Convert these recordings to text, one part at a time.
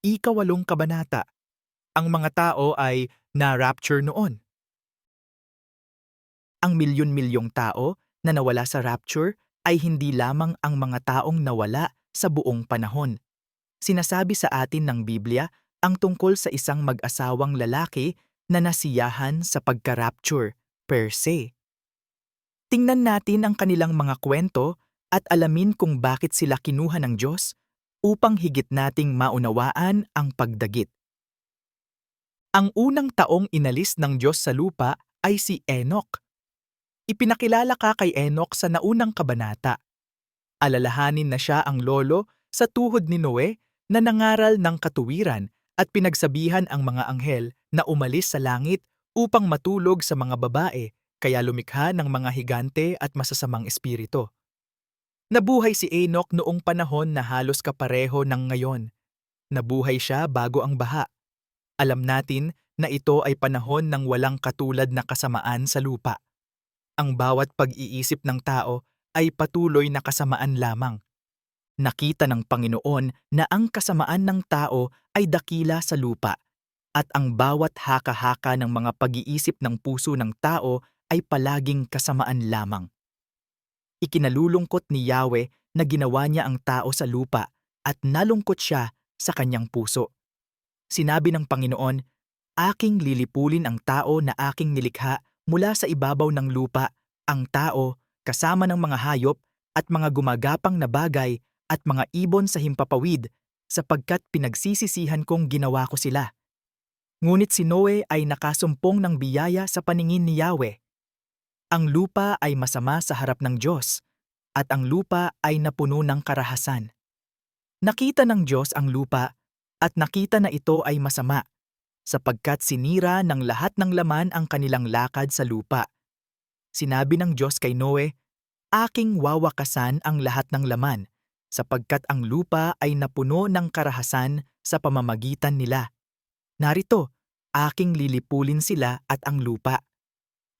ikawalong kabanata. Ang mga tao ay na-rapture noon. Ang milyon-milyong tao na nawala sa rapture ay hindi lamang ang mga taong nawala sa buong panahon. Sinasabi sa atin ng Biblia ang tungkol sa isang mag-asawang lalaki na nasiyahan sa pagka-rapture per se. Tingnan natin ang kanilang mga kwento at alamin kung bakit sila kinuha ng Diyos upang higit nating maunawaan ang pagdagit. Ang unang taong inalis ng Diyos sa lupa ay si Enoch. Ipinakilala ka kay Enoch sa naunang kabanata. Alalahanin na siya ang lolo sa tuhod ni Noe na nangaral ng katuwiran at pinagsabihan ang mga anghel na umalis sa langit upang matulog sa mga babae kaya lumikha ng mga higante at masasamang espiritu. Nabuhay si Enoch noong panahon na halos kapareho ng ngayon. Nabuhay siya bago ang baha. Alam natin na ito ay panahon ng walang katulad na kasamaan sa lupa. Ang bawat pag-iisip ng tao ay patuloy na kasamaan lamang. Nakita ng Panginoon na ang kasamaan ng tao ay dakila sa lupa at ang bawat haka-haka ng mga pag-iisip ng puso ng tao ay palaging kasamaan lamang. Ikinalulungkot ni Yahweh na ginawa niya ang tao sa lupa at nalungkot siya sa kanyang puso. Sinabi ng Panginoon, Aking lilipulin ang tao na aking nilikha mula sa ibabaw ng lupa, ang tao, kasama ng mga hayop at mga gumagapang na bagay at mga ibon sa himpapawid, sapagkat pinagsisisihan kong ginawa ko sila. Ngunit si Noe ay nakasumpong ng biyaya sa paningin ni Yahweh. Ang lupa ay masama sa harap ng Diyos, at ang lupa ay napuno ng karahasan. Nakita ng Diyos ang lupa, at nakita na ito ay masama, sapagkat sinira ng lahat ng laman ang kanilang lakad sa lupa. Sinabi ng Diyos kay Noe, Aking wawakasan ang lahat ng laman, sapagkat ang lupa ay napuno ng karahasan sa pamamagitan nila. Narito, aking lilipulin sila at ang lupa.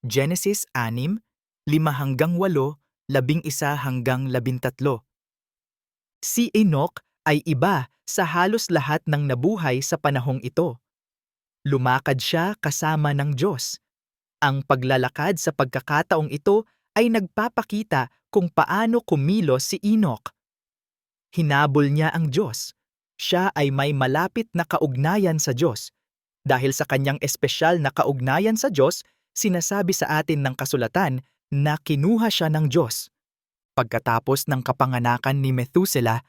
Genesis 6, 5 hanggang 8, 11 hanggang 13. Si Enoch ay iba sa halos lahat ng nabuhay sa panahong ito. Lumakad siya kasama ng Diyos. Ang paglalakad sa pagkakataong ito ay nagpapakita kung paano kumilos si Enoch. Hinabol niya ang Diyos. Siya ay may malapit na kaugnayan sa Diyos. Dahil sa kanyang espesyal na kaugnayan sa Diyos, sinasabi sa atin ng kasulatan na kinuha siya ng Diyos. Pagkatapos ng kapanganakan ni Methuselah,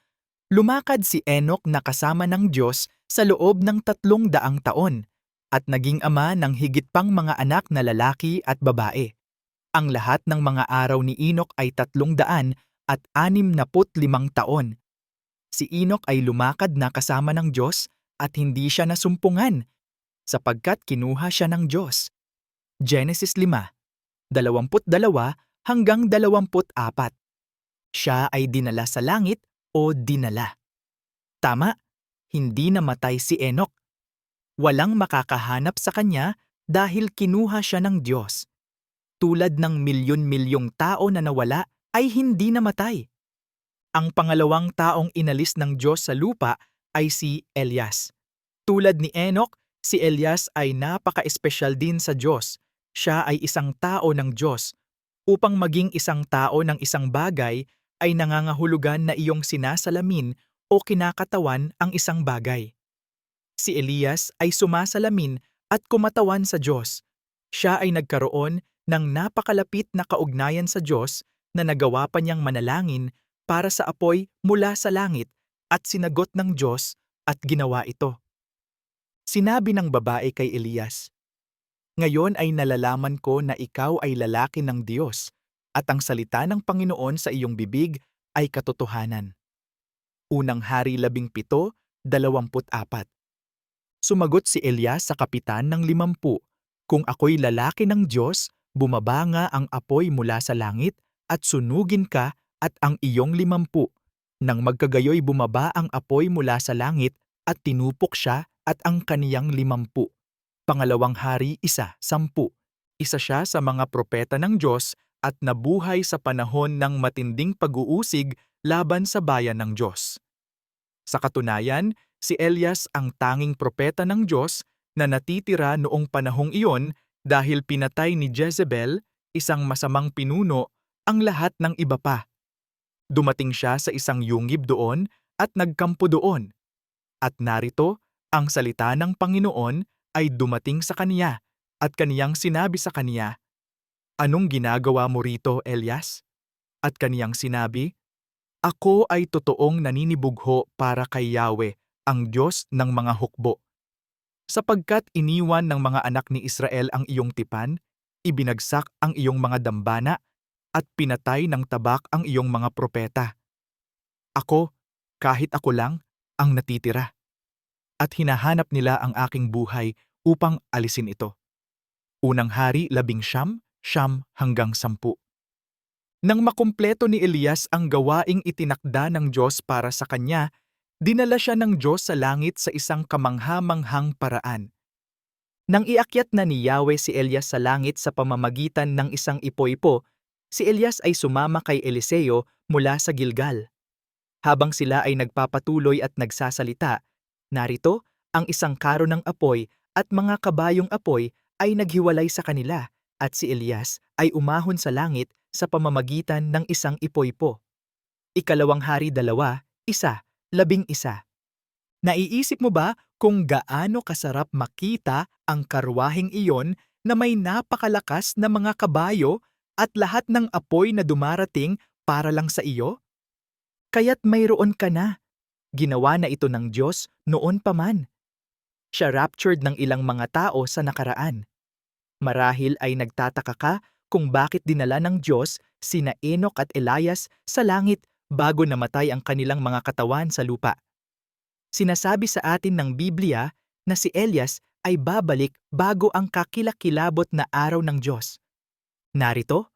lumakad si Enoch na kasama ng Diyos sa loob ng tatlong daang taon at naging ama ng higit pang mga anak na lalaki at babae. Ang lahat ng mga araw ni Enoch ay tatlong daan at anim na limang taon. Si Enoch ay lumakad na kasama ng Diyos at hindi siya nasumpungan sapagkat kinuha siya ng Diyos. Genesis 5, 22 hanggang 24. Siya ay dinala sa langit o dinala. Tama, hindi namatay si Enoch. Walang makakahanap sa kanya dahil kinuha siya ng Diyos. Tulad ng milyon-milyong tao na nawala ay hindi namatay. Ang pangalawang taong inalis ng Diyos sa lupa ay si Elias. Tulad ni Enoch, si Elias ay napaka-espesyal din sa Diyos siya ay isang tao ng Diyos. Upang maging isang tao ng isang bagay ay nangangahulugan na iyong sinasalamin o kinakatawan ang isang bagay. Si Elias ay sumasalamin at kumatawan sa Diyos. Siya ay nagkaroon ng napakalapit na kaugnayan sa Diyos na nagawa pa niyang manalangin para sa apoy mula sa langit at sinagot ng Diyos at ginawa ito. Sinabi ng babae kay Elias, ngayon ay nalalaman ko na ikaw ay lalaki ng Diyos at ang salita ng Panginoon sa iyong bibig ay katotohanan. Unang Hari 17:24 Sumagot si Elias sa kapitan ng limampu, Kung ako'y lalaki ng Diyos, bumaba nga ang apoy mula sa langit at sunugin ka at ang iyong limampu. Nang magkagayoy bumaba ang apoy mula sa langit at tinupok siya at ang kaniyang limampu. Pangalawang Hari, isa, sampu. Isa siya sa mga propeta ng Diyos at nabuhay sa panahon ng matinding pag-uusig laban sa bayan ng Diyos. Sa katunayan, Si Elias ang tanging propeta ng Diyos na natitira noong panahong iyon dahil pinatay ni Jezebel, isang masamang pinuno, ang lahat ng iba pa. Dumating siya sa isang yungib doon at nagkampo doon. At narito, ang salita ng Panginoon ay dumating sa kaniya at kaniyang sinabi sa kaniya, Anong ginagawa mo rito, Elias? At kaniyang sinabi, Ako ay totoong naninibugho para kay Yahweh, ang Diyos ng mga hukbo. Sapagkat iniwan ng mga anak ni Israel ang iyong tipan, ibinagsak ang iyong mga dambana, at pinatay ng tabak ang iyong mga propeta. Ako, kahit ako lang, ang natitira. At hinahanap nila ang aking buhay upang alisin ito. Unang hari labing siyam, siyam hanggang sampu. Nang makumpleto ni Elias ang gawaing itinakda ng Diyos para sa kanya, dinala siya ng Diyos sa langit sa isang kamangha-manghang paraan. Nang iakyat na ni Yahweh si Elias sa langit sa pamamagitan ng isang ipo-ipo, si Elias ay sumama kay Eliseo mula sa Gilgal. Habang sila ay nagpapatuloy at nagsasalita, narito ang isang karo ng apoy at mga kabayong apoy ay naghiwalay sa kanila at si Elias ay umahon sa langit sa pamamagitan ng isang ipo-ipo. Ikalawang hari dalawa, isa, labing isa. Naiisip mo ba kung gaano kasarap makita ang karwaheng iyon na may napakalakas na mga kabayo at lahat ng apoy na dumarating para lang sa iyo? Kaya't mayroon ka na. Ginawa na ito ng Diyos noon pa man. Siya raptured ng ilang mga tao sa nakaraan. Marahil ay nagtataka ka kung bakit dinala ng Diyos sina Enoch at Elias sa langit bago namatay ang kanilang mga katawan sa lupa. Sinasabi sa atin ng Biblia na si Elias ay babalik bago ang kakilakilabot na araw ng Diyos. Narito,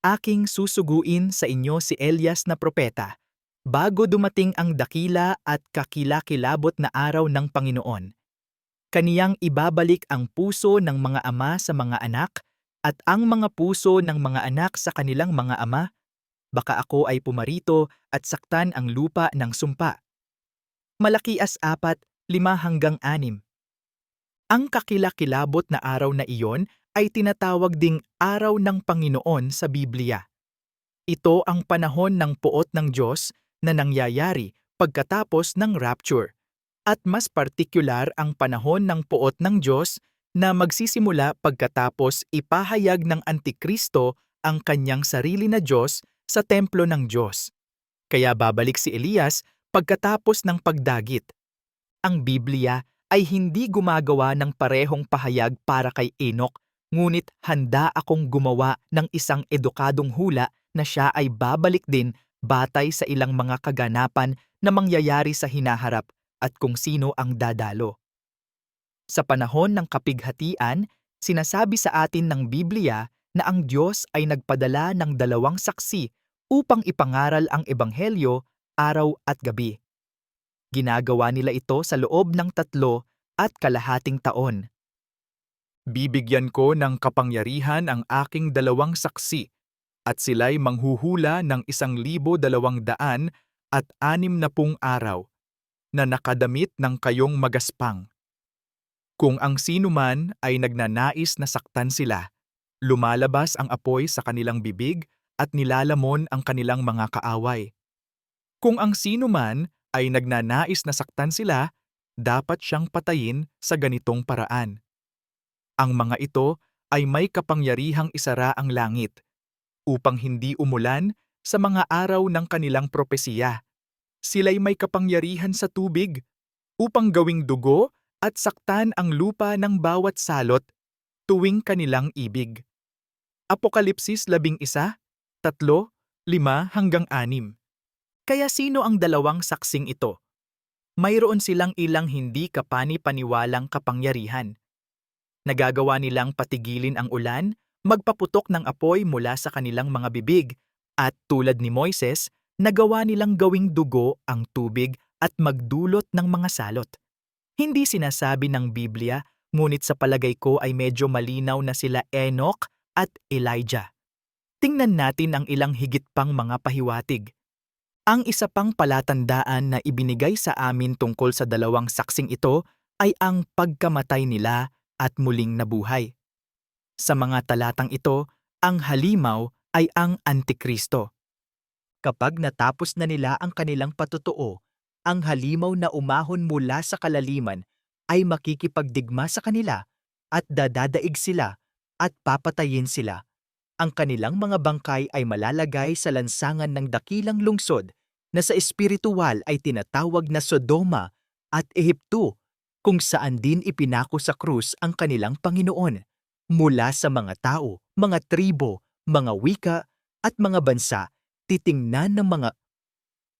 aking susuguin sa inyo si Elias na propeta bago dumating ang dakila at kakilakilabot na araw ng Panginoon. Kaniyang ibabalik ang puso ng mga ama sa mga anak at ang mga puso ng mga anak sa kanilang mga ama. Baka ako ay pumarito at saktan ang lupa ng sumpa. Malaki as apat, lima hanggang anim. Ang kakilakilabot na araw na iyon ay tinatawag ding araw ng Panginoon sa Biblia. Ito ang panahon ng puot ng Diyos na nangyayari pagkatapos ng rapture. At mas partikular ang panahon ng puot ng Diyos na magsisimula pagkatapos ipahayag ng Antikristo ang kanyang sarili na Diyos sa templo ng Diyos. Kaya babalik si Elias pagkatapos ng pagdagit. Ang Biblia ay hindi gumagawa ng parehong pahayag para kay Enoch, ngunit handa akong gumawa ng isang edukadong hula na siya ay babalik din batay sa ilang mga kaganapan na mangyayari sa hinaharap at kung sino ang dadalo. Sa panahon ng kapighatian, sinasabi sa atin ng Biblia na ang Diyos ay nagpadala ng dalawang saksi upang ipangaral ang Ebanghelyo araw at gabi. Ginagawa nila ito sa loob ng tatlo at kalahating taon. Bibigyan ko ng kapangyarihan ang aking dalawang saksi at sila'y manghuhula ng isang libo dalawang daan at anim na pung araw na nakadamit ng kayong magaspang. Kung ang sino man ay nagnanais na saktan sila, lumalabas ang apoy sa kanilang bibig at nilalamon ang kanilang mga kaaway. Kung ang sino man ay nagnanais na saktan sila, dapat siyang patayin sa ganitong paraan. Ang mga ito ay may kapangyarihang isara ang langit upang hindi umulan sa mga araw ng kanilang propesiya. Sila'y may kapangyarihan sa tubig upang gawing dugo at saktan ang lupa ng bawat salot tuwing kanilang ibig. Apokalipsis 11, 3, 5 hanggang 6 Kaya sino ang dalawang saksing ito? Mayroon silang ilang hindi kapani-paniwalang kapangyarihan. Nagagawa nilang patigilin ang ulan, magpaputok ng apoy mula sa kanilang mga bibig, at tulad ni Moises, nagawa nilang gawing dugo ang tubig at magdulot ng mga salot. Hindi sinasabi ng Biblia, ngunit sa palagay ko ay medyo malinaw na sila Enoch at Elijah. Tingnan natin ang ilang higit pang mga pahiwatig. Ang isa pang palatandaan na ibinigay sa amin tungkol sa dalawang saksing ito ay ang pagkamatay nila at muling nabuhay. Sa mga talatang ito, ang halimaw ay ang Antikristo. Kapag natapos na nila ang kanilang patutuo, ang halimaw na umahon mula sa kalaliman ay makikipagdigma sa kanila at dadadaig sila at papatayin sila. Ang kanilang mga bangkay ay malalagay sa lansangan ng dakilang lungsod na sa espiritual ay tinatawag na Sodoma at Ehipto kung saan din ipinako sa krus ang kanilang Panginoon mula sa mga tao, mga tribo, mga wika at mga bansa titingnan ng mga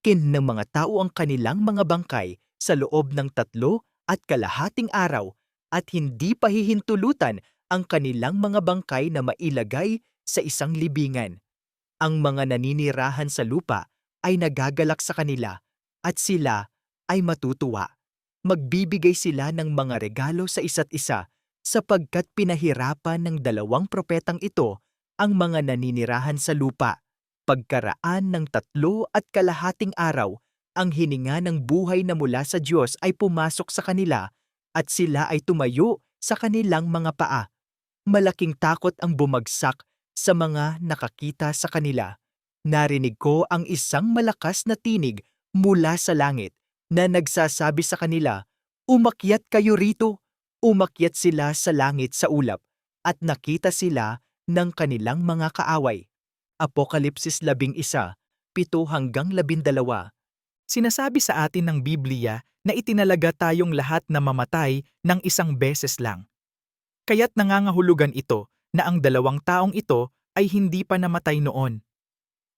kin ng mga tao ang kanilang mga bangkay sa loob ng tatlo at kalahating araw at hindi pahihintulutan ang kanilang mga bangkay na mailagay sa isang libingan. Ang mga naninirahan sa lupa ay nagagalak sa kanila at sila ay matutuwa. Magbibigay sila ng mga regalo sa isa't isa sapagkat pinahirapan ng dalawang propetang ito ang mga naninirahan sa lupa. Pagkaraan ng tatlo at kalahating araw, ang hininga ng buhay na mula sa Diyos ay pumasok sa kanila at sila ay tumayo sa kanilang mga paa. Malaking takot ang bumagsak sa mga nakakita sa kanila. Narinig ko ang isang malakas na tinig mula sa langit na nagsasabi sa kanila, Umakyat kayo rito! Umakyat sila sa langit sa ulap at nakita sila ng kanilang mga kaaway. Apokalipsis 11, 7 hanggang 12. Sinasabi sa atin ng Biblia na itinalaga tayong lahat na mamatay ng isang beses lang. Kaya't nangangahulugan ito na ang dalawang taong ito ay hindi pa namatay noon.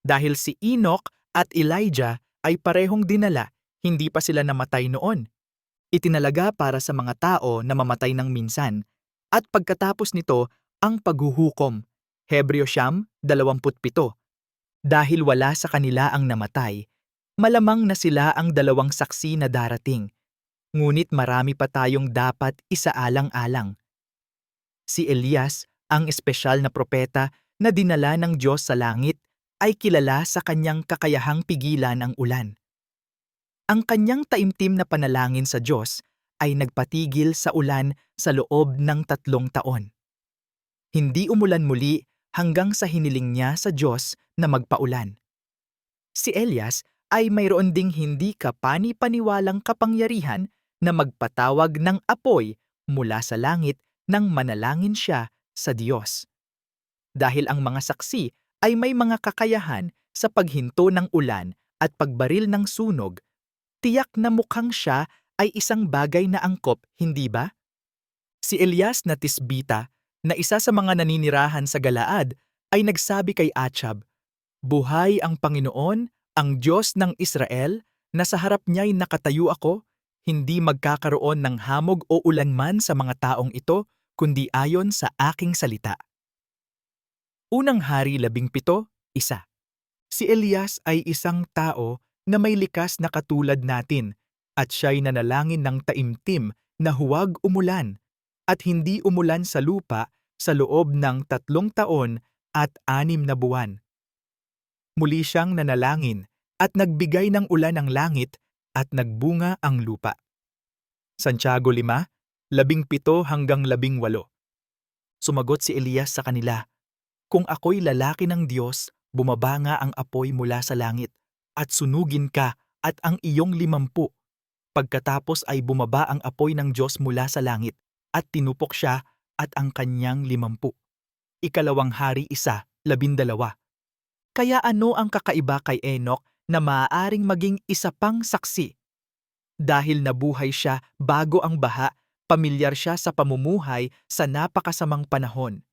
Dahil si Enoch at Elijah ay parehong dinala, hindi pa sila namatay noon. Itinalaga para sa mga tao na mamatay ng minsan at pagkatapos nito ang paghuhukom. Hebreo Siyam, 27. Dahil wala sa kanila ang namatay, malamang na sila ang dalawang saksi na darating. Ngunit marami pa tayong dapat isaalang-alang. Si Elias, ang espesyal na propeta na dinala ng Diyos sa langit, ay kilala sa kanyang kakayahang pigilan ang ulan. Ang kanyang taimtim na panalangin sa Diyos ay nagpatigil sa ulan sa loob ng tatlong taon. Hindi umulan muli hanggang sa hiniling niya sa Diyos na magpaulan. Si Elias ay mayroon ding hindi kapani-paniwalang kapangyarihan na magpatawag ng apoy mula sa langit nang manalangin siya sa Diyos. Dahil ang mga saksi ay may mga kakayahan sa paghinto ng ulan at pagbaril ng sunog, tiyak na mukhang siya ay isang bagay na angkop, hindi ba? Si Elias na Tisbita na isa sa mga naninirahan sa Galaad ay nagsabi kay Achab, Buhay ang Panginoon, ang Diyos ng Israel, na sa harap niya'y nakatayo ako, hindi magkakaroon ng hamog o ulan man sa mga taong ito, kundi ayon sa aking salita. Unang Hari 17, isa. Si Elias ay isang tao na may likas na katulad natin at siya'y nanalangin ng taimtim na huwag umulan at hindi umulan sa lupa sa loob ng tatlong taon at anim na buwan. Muli siyang nanalangin at nagbigay ng ulan ang langit at nagbunga ang lupa. Santiago 5, labing pito hanggang labing walo. Sumagot si Elias sa kanila, Kung ako'y lalaki ng Diyos, bumaba nga ang apoy mula sa langit, at sunugin ka at ang iyong limampu. Pagkatapos ay bumaba ang apoy ng Diyos mula sa langit, at tinupok siya at ang kanyang limampu. Ikalawang hari isa, labindalawa. Kaya ano ang kakaiba kay Enoch na maaaring maging isa pang saksi? Dahil nabuhay siya bago ang baha, pamilyar siya sa pamumuhay sa napakasamang panahon.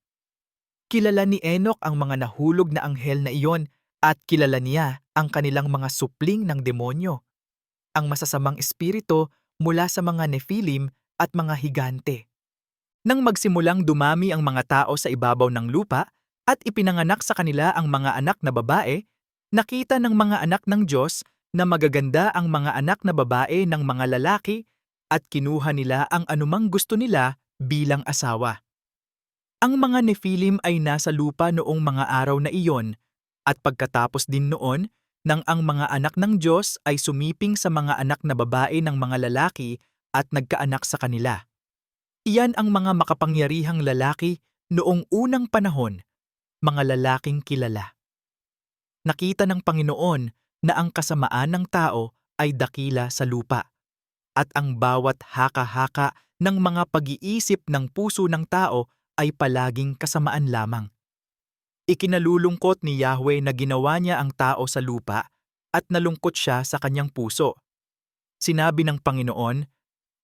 Kilala ni Enoch ang mga nahulog na anghel na iyon at kilala niya ang kanilang mga supling ng demonyo, ang masasamang espiritu mula sa mga Nephilim at mga higante. Nang magsimulang dumami ang mga tao sa ibabaw ng lupa at ipinanganak sa kanila ang mga anak na babae, nakita ng mga anak ng Diyos na magaganda ang mga anak na babae ng mga lalaki at kinuha nila ang anumang gusto nila bilang asawa. Ang mga Nephilim ay nasa lupa noong mga araw na iyon at pagkatapos din noon, nang ang mga anak ng Diyos ay sumiping sa mga anak na babae ng mga lalaki at nagkaanak sa kanila. Iyan ang mga makapangyarihang lalaki noong unang panahon, mga lalaking kilala. Nakita ng Panginoon na ang kasamaan ng tao ay dakila sa lupa at ang bawat haka-haka ng mga pag-iisip ng puso ng tao ay palaging kasamaan lamang. Ikinalulungkot ni Yahweh na ginawa niya ang tao sa lupa at nalungkot siya sa kanyang puso. Sinabi ng Panginoon,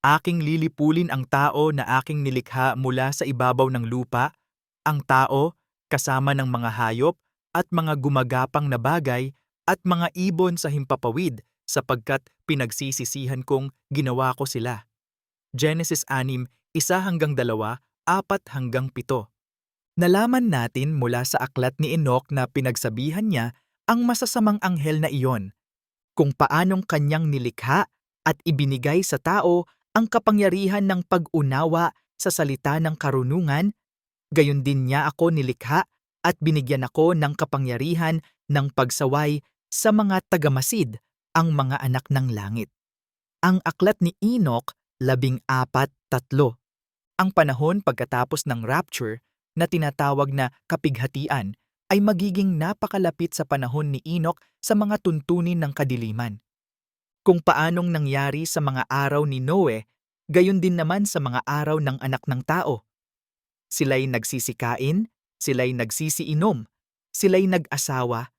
Aking lilipulin ang tao na aking nilikha mula sa ibabaw ng lupa, ang tao, kasama ng mga hayop at mga gumagapang na bagay at mga ibon sa himpapawid sapagkat pinagsisisihan kong ginawa ko sila. Genesis 6, isa hanggang dalawa, apat hanggang pito. Nalaman natin mula sa aklat ni Enoch na pinagsabihan niya ang masasamang anghel na iyon, kung paanong kanyang nilikha at ibinigay sa tao ang kapangyarihan ng pag-unawa sa salita ng karunungan, gayon din niya ako nilikha at binigyan ako ng kapangyarihan ng pagsaway sa mga tagamasid, ang mga anak ng langit. Ang aklat ni Enoch, labing apat, tatlo. Ang panahon pagkatapos ng rapture na tinatawag na kapighatian ay magiging napakalapit sa panahon ni Enoch sa mga tuntunin ng kadiliman. Kung paanong nangyari sa mga araw ni Noe, gayon din naman sa mga araw ng anak ng tao. Sila'y nagsisikain, sila'y nagsisiinom, sila'y nag-asawa,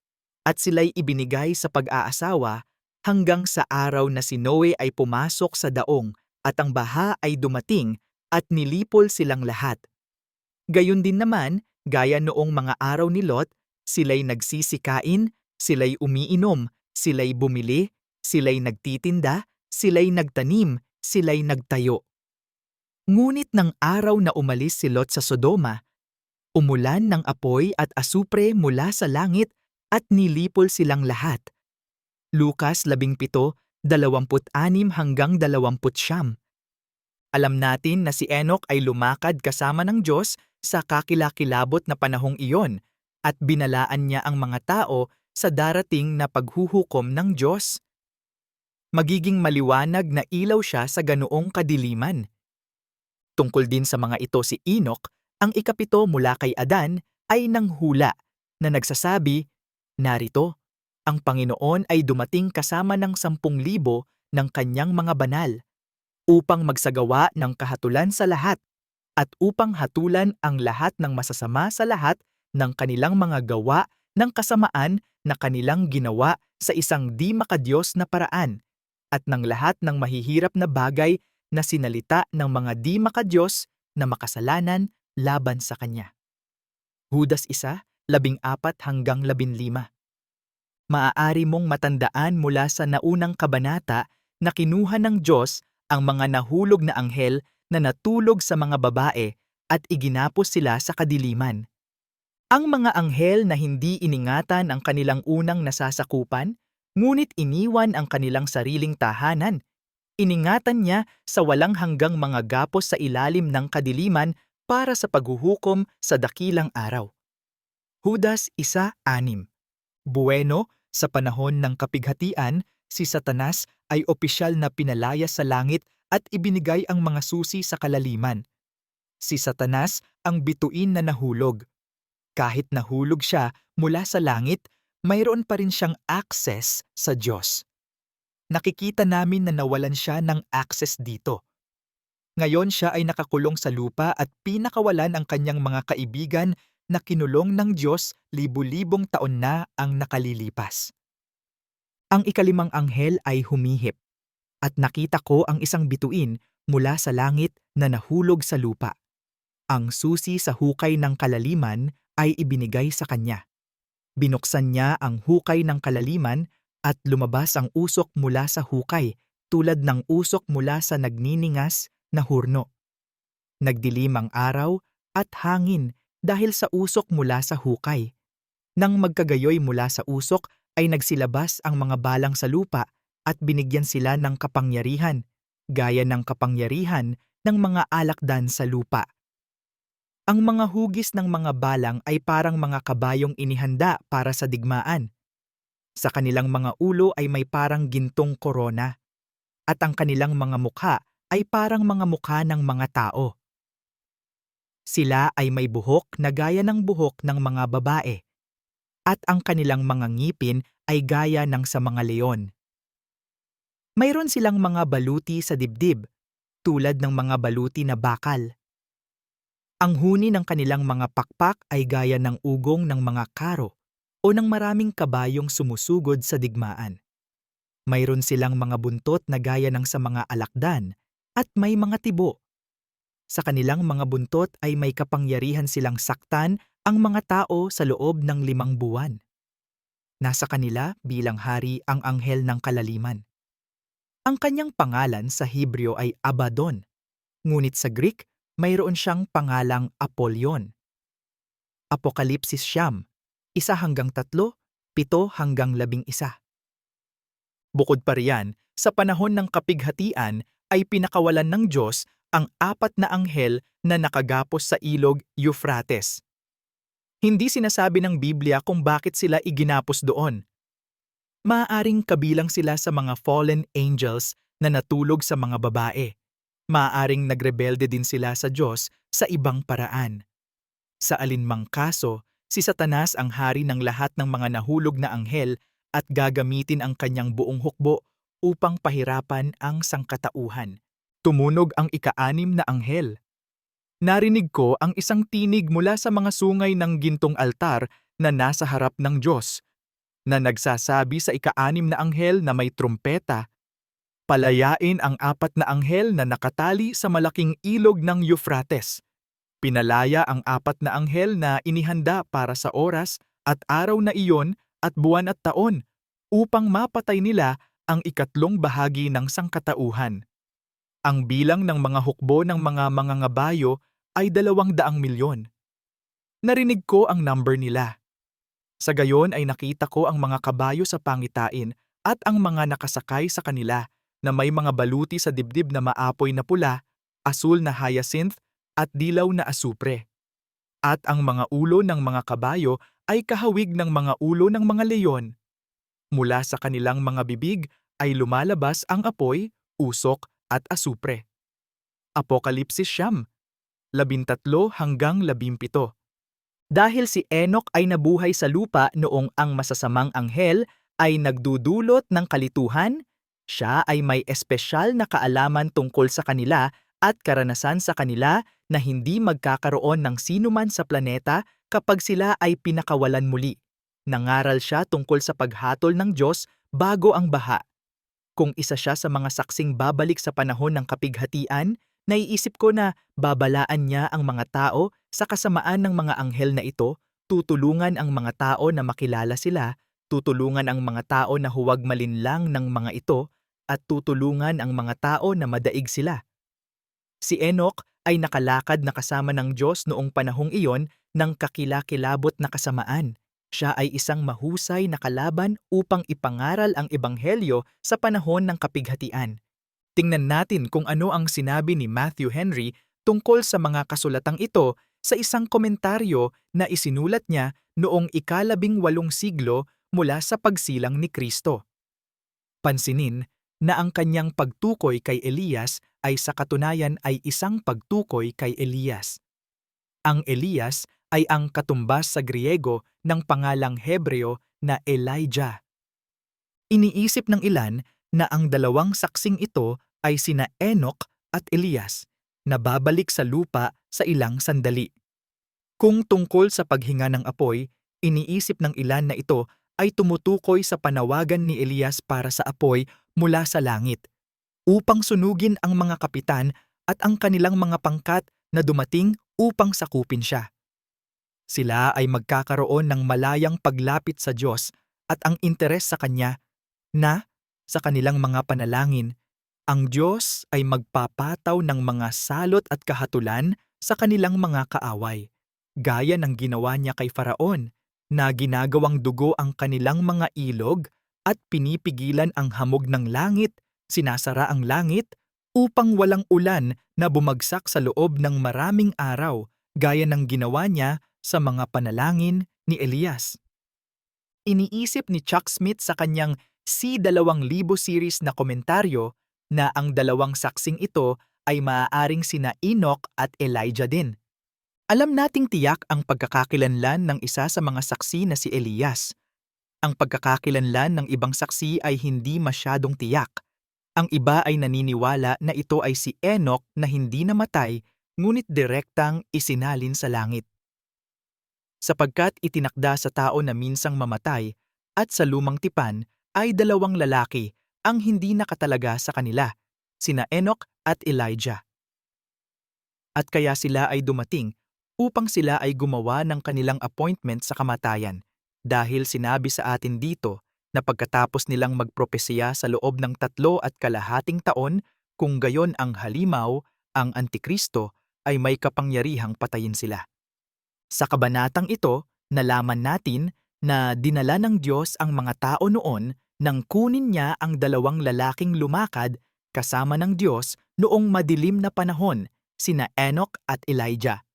at sila'y ibinigay sa pag-aasawa hanggang sa araw na si Noe ay pumasok sa daong at ang baha ay dumating at nilipol silang lahat. Gayon din naman, gaya noong mga araw ni Lot, sila'y nagsisikain, sila'y umiinom, sila'y bumili, sila'y nagtitinda, sila'y nagtanim, sila'y nagtayo. Ngunit ng araw na umalis si Lot sa Sodoma, umulan ng apoy at asupre mula sa langit at nilipol silang lahat. Lukas 17:26 hanggang 20. Alam natin na si Enoch ay lumakad kasama ng Diyos sa kakilakilabot na panahong iyon at binalaan niya ang mga tao sa darating na paghuhukom ng Diyos. Magiging maliwanag na ilaw siya sa ganoong kadiliman. Tungkol din sa mga ito si Enoch, ang ikapito mula kay Adan ay nanghula na nagsasabi, Narito, ang Panginoon ay dumating kasama ng sampung libo ng kanyang mga banal upang magsagawa ng kahatulan sa lahat at upang hatulan ang lahat ng masasama sa lahat ng kanilang mga gawa ng kasamaan na kanilang ginawa sa isang di makadiyos na paraan at ng lahat ng mahihirap na bagay na sinalita ng mga di makadiyos na makasalanan laban sa Kanya. Hudas isa, labing apat hanggang labin lima. Maaari mong matandaan mula sa naunang kabanata na kinuha ng Diyos ang mga nahulog na anghel na natulog sa mga babae at iginapos sila sa kadiliman. Ang mga anghel na hindi iningatan ang kanilang unang nasasakupan, ngunit iniwan ang kanilang sariling tahanan. Iningatan niya sa walang hanggang mga gapos sa ilalim ng kadiliman para sa paghuhukom sa dakilang araw. Judas 1.6 Bueno, sa panahon ng kapighatian, si Satanas ay opisyal na pinalaya sa langit at ibinigay ang mga susi sa kalaliman. Si Satanas ang bituin na nahulog. Kahit nahulog siya mula sa langit, mayroon pa rin siyang access sa Diyos. Nakikita namin na nawalan siya ng access dito. Ngayon siya ay nakakulong sa lupa at pinakawalan ang kanyang mga kaibigan na kinulong ng Diyos libu-libong taon na ang nakalilipas. Ang ikalimang anghel ay humihip at nakita ko ang isang bituin mula sa langit na nahulog sa lupa. Ang susi sa hukay ng kalaliman ay ibinigay sa kanya. Binuksan niya ang hukay ng kalaliman at lumabas ang usok mula sa hukay tulad ng usok mula sa nagniningas na hurno. Nagdilim ang araw at hangin dahil sa usok mula sa hukay. Nang magkagayoy mula sa usok ay nagsilabas ang mga balang sa lupa at binigyan sila ng kapangyarihan, gaya ng kapangyarihan ng mga alakdan sa lupa. Ang mga hugis ng mga balang ay parang mga kabayong inihanda para sa digmaan. Sa kanilang mga ulo ay may parang gintong korona. At ang kanilang mga mukha ay parang mga mukha ng mga tao. Sila ay may buhok na gaya ng buhok ng mga babae. At ang kanilang mga ngipin ay gaya ng sa mga leon. Mayroon silang mga baluti sa dibdib, tulad ng mga baluti na bakal. Ang huni ng kanilang mga pakpak ay gaya ng ugong ng mga karo o ng maraming kabayong sumusugod sa digmaan. Mayroon silang mga buntot na gaya ng sa mga alakdan at may mga tibo. Sa kanilang mga buntot ay may kapangyarihan silang saktan ang mga tao sa loob ng limang buwan. Nasa kanila bilang hari ang anghel ng kalaliman. Ang kanyang pangalan sa Hebreo ay Abaddon, ngunit sa Greek mayroon siyang pangalang Apollyon. Apokalipsis Siyam, isa hanggang tatlo, pito hanggang labing isa. Bukod pa riyan, sa panahon ng kapighatian ay pinakawalan ng Diyos ang apat na anghel na nakagapos sa ilog Euphrates. Hindi sinasabi ng Biblia kung bakit sila iginapos doon. Maaaring kabilang sila sa mga fallen angels na natulog sa mga babae. Maaaring nagrebelde din sila sa Diyos sa ibang paraan. Sa alinmang kaso, si Satanas ang hari ng lahat ng mga nahulog na anghel at gagamitin ang kanyang buong hukbo upang pahirapan ang sangkatauhan. Tumunog ang ikaanim na anghel. Narinig ko ang isang tinig mula sa mga sungay ng gintong altar na nasa harap ng Diyos, na nagsasabi sa ikaanim na anghel na may trumpeta, Palayain ang apat na anghel na nakatali sa malaking ilog ng Euphrates. Pinalaya ang apat na anghel na inihanda para sa oras at araw na iyon at buwan at taon upang mapatay nila ang ikatlong bahagi ng sangkatauhan. Ang bilang ng mga hukbo ng mga mangangabayo ay dalawang daang milyon. Narinig ko ang number nila. Sa gayon ay nakita ko ang mga kabayo sa pangitain at ang mga nakasakay sa kanila na may mga baluti sa dibdib na maapoy na pula, asul na hyacinth at dilaw na asupre. At ang mga ulo ng mga kabayo ay kahawig ng mga ulo ng mga leyon. Mula sa kanilang mga bibig ay lumalabas ang apoy, usok at asupre. Apokalipsis Siyam, labintatlo hanggang labimpito. Dahil si Enoch ay nabuhay sa lupa noong ang masasamang anghel ay nagdudulot ng kalituhan, siya ay may espesyal na kaalaman tungkol sa kanila at karanasan sa kanila na hindi magkakaroon ng sinuman sa planeta kapag sila ay pinakawalan muli. Nangaral siya tungkol sa paghatol ng Diyos bago ang baha. Kung isa siya sa mga saksing babalik sa panahon ng kapighatian, naiisip ko na babalaan niya ang mga tao sa kasamaan ng mga anghel na ito, tutulungan ang mga tao na makilala sila, tutulungan ang mga tao na huwag malinlang ng mga ito, at tutulungan ang mga tao na madaig sila. Si Enoch ay nakalakad na kasama ng Diyos noong panahong iyon ng kakilakilabot na kasamaan. Siya ay isang mahusay na kalaban upang ipangaral ang ebanghelyo sa panahon ng kapighatian. Tingnan natin kung ano ang sinabi ni Matthew Henry tungkol sa mga kasulatang ito sa isang komentaryo na isinulat niya noong ikalabing walong siglo mula sa pagsilang ni Kristo. Pansinin na ang kanyang pagtukoy kay Elias ay sa katunayan ay isang pagtukoy kay Elias. Ang Elias ay ang katumbas sa Griego ng pangalang Hebreo na Elijah. Iniisip ng ilan na ang dalawang saksing ito ay sina Enoch at Elias na babalik sa lupa sa ilang sandali. Kung tungkol sa paghinga ng apoy, iniisip ng ilan na ito ay tumutukoy sa panawagan ni Elias para sa apoy mula sa langit upang sunugin ang mga kapitan at ang kanilang mga pangkat na dumating upang sakupin siya. Sila ay magkakaroon ng malayang paglapit sa Diyos at ang interes sa Kanya na, sa kanilang mga panalangin, ang Diyos ay magpapataw ng mga salot at kahatulan sa kanilang mga kaaway, gaya ng ginawa niya kay Faraon, na ginagawang dugo ang kanilang mga ilog at pinipigilan ang hamog ng langit, sinasara ang langit, upang walang ulan na bumagsak sa loob ng maraming araw, gaya ng ginawa niya sa mga panalangin ni Elias. Iniisip ni Chuck Smith sa kanyang C2000 series na komentaryo na ang dalawang saksing ito ay maaaring sina Enoch at Elijah din. Alam nating tiyak ang pagkakakilanlan ng isa sa mga saksi na si Elias. Ang pagkakakilanlan ng ibang saksi ay hindi masyadong tiyak. Ang iba ay naniniwala na ito ay si Enoch na hindi namatay ngunit direktang isinalin sa langit. Sapagkat itinakda sa tao na minsang mamatay at sa lumang tipan ay dalawang lalaki ang hindi nakatalaga sa kanila, sina Enoch at Elijah. At kaya sila ay dumating upang sila ay gumawa ng kanilang appointment sa kamatayan dahil sinabi sa atin dito na pagkatapos nilang magpropesiya sa loob ng tatlo at kalahating taon kung gayon ang halimaw, ang Antikristo, ay may kapangyarihang patayin sila. Sa kabanatang ito, nalaman natin na dinala ng Diyos ang mga tao noon nang kunin niya ang dalawang lalaking lumakad kasama ng Diyos noong madilim na panahon, sina Enoch at Elijah.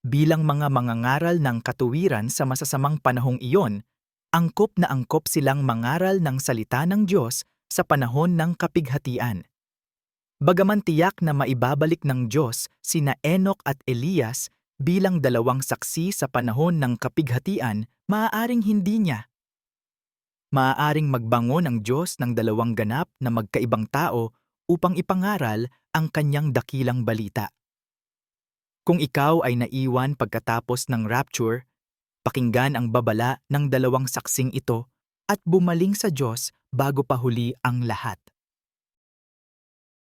Bilang mga mangangaral ng katuwiran sa masasamang panahong iyon, angkop na angkop silang mangaral ng salita ng Diyos sa panahon ng kapighatian. Bagaman tiyak na maibabalik ng Diyos sina Enoch at Elias bilang dalawang saksi sa panahon ng kapighatian, maaaring hindi niya. Maaaring magbango ng Diyos ng dalawang ganap na magkaibang tao upang ipangaral ang kanyang dakilang balita. Kung ikaw ay naiwan pagkatapos ng rapture, pakinggan ang babala ng dalawang saksing ito at bumaling sa Diyos bago pa huli ang lahat.